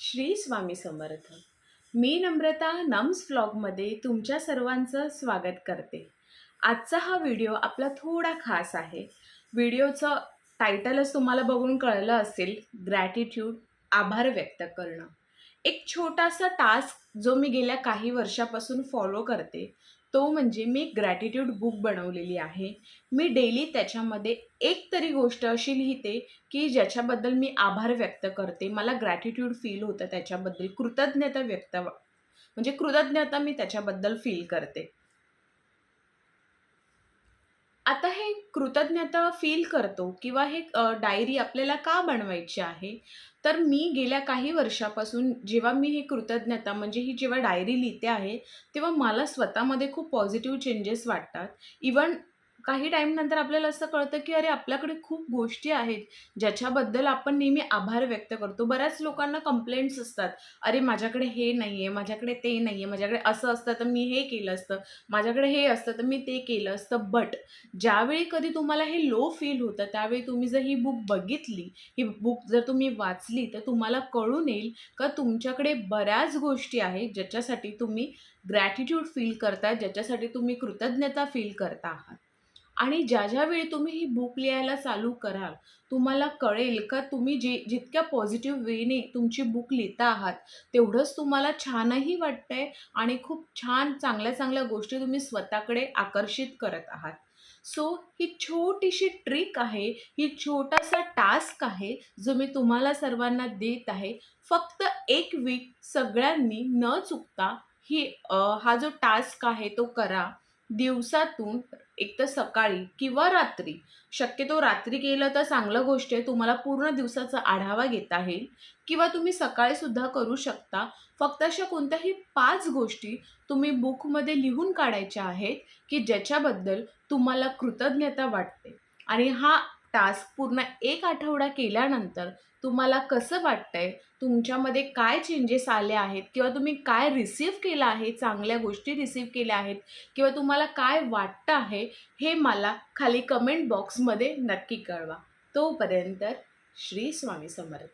श्री स्वामी समर्थ. मी नम्रता nums व्लॉगमध्ये तुमच्या सर्वांचं स्वागत करते. आजचा हा व्हिडिओ आपला थोडा खास आहे. व्हिडिओचं टायटलच तुम्हाला बघून कळलं असेल ग्रॅटिट्यूड आभार व्यक्त करणं. एक छोटासा टास्क जो मी गेल्या काही वर्षापासून फॉलो करते तो म्हणजे मी ग्रॅटिट्यूड बुक बनवलेली आहे. मी डेली त्याच्यामध्ये एक तरी गोष्ट अशी लिहिते की ज्याच्याबद्दल मी आभार व्यक्त करते. मला ग्रॅटिट्यूड फील होतं त्याच्याबद्दल. कृतज्ञता व्यक्त म्हणजे कृतज्ञता मी त्याच्याबद्दल फील करते आता हे कृतज्ञता फील करतो किंवा हे डायरी आपल्याला का बनवायची आहे? तर मी गेल्या काही वर्षापासून जेव्हा मी हे कृतज्ञता म्हणजे ही जेव्हा डायरी लिहिते आहे तेव्हा मला स्वतःमध्ये खूप पॉझिटिव्ह चेंजेस वाटतात. इवन काही टाईमनंतर आपल्याला असं कळतं की अरे आपल्याकडे खूप गोष्टी आहेत ज्याच्याबद्दल आपण नेहमी आभार व्यक्त करतो. बऱ्याच लोकांना कंप्लेंट्स असतात. अरे माझ्याकडे हे नाही आहे माझ्याकडे ते नाही आहे माझ्याकडे असं असतं तर मी हे केलं असतं. माझ्याकडे हे असतं तर मी ते केलं असतं. बट ज्यावेळी कधी तुम्हाला हे लो फील होतं त्यावेळी तुम्ही जर ही बुक बघितली ही बुक जर तुम्ही वाचली तर तुम्हाला कळून येईल का तुमच्याकडे बऱ्याच गोष्टी आहेत ज्याच्यासाठी तुम्ही ग्रॅटिट्यूड फील करता ज्याच्यासाठी तुम्ही कृतज्ञता फील करता आहात. आणि ज्या ज्या वेळी तुम्ही ही बुक लिहायला चालू कराल तुम्हाला कळेल का तुम्ही जे जितक्या पॉझिटिव्ह वेने तुमची बुक लिहिता आहात तेवढंच तुम्हाला छानही वाटतंय आणि खूप छान चांगल्या चांगल्या गोष्टी तुम्ही स्वतःकडे आकर्षित करत आहात. सो ही छोटीशी ट्रिक आहे ही छोटासा टास्क आहे जो मी तुम्हाला सर्वांना देत आहे. फक्त एक वीक सगळ्यांनी न चुकता ही हा जो टास्क आहे तो करा. दिवसातून एक तर सकाळी किंवा रात्री. शक्यतो रात्री केलं तर चांगलं गोष्ट आहे. तुम्हाला पूर्ण दिवसाचा आढावा घेता येईल. किंवा तुम्ही सकाळीसुद्धा करू शकता. फक्त अशा कोणत्याही पाच गोष्टी तुम्ही बुकमध्ये लिहून काढायच्या आहेत की ज्याच्याबद्दल तुम्हाला कृतज्ञता वाटते. आणि हा टास्क पूर्ण एक आठवडा केल्यानंतर तुम्हाला कसं वाटतंय? तुमच्यामध्ये काय चेंजेस आले आहेत? किंवा तुम्ही काय रिसीव केलं आहे? चांगल्या गोष्टी रिसीव केल्या आहेत? किंवा तुम्हाला काय वाटतं आहे? हे मला खाली कमेंट बॉक्समध्ये नक्की कळवा. तोपर्यंत श्री स्वामी समर्थ.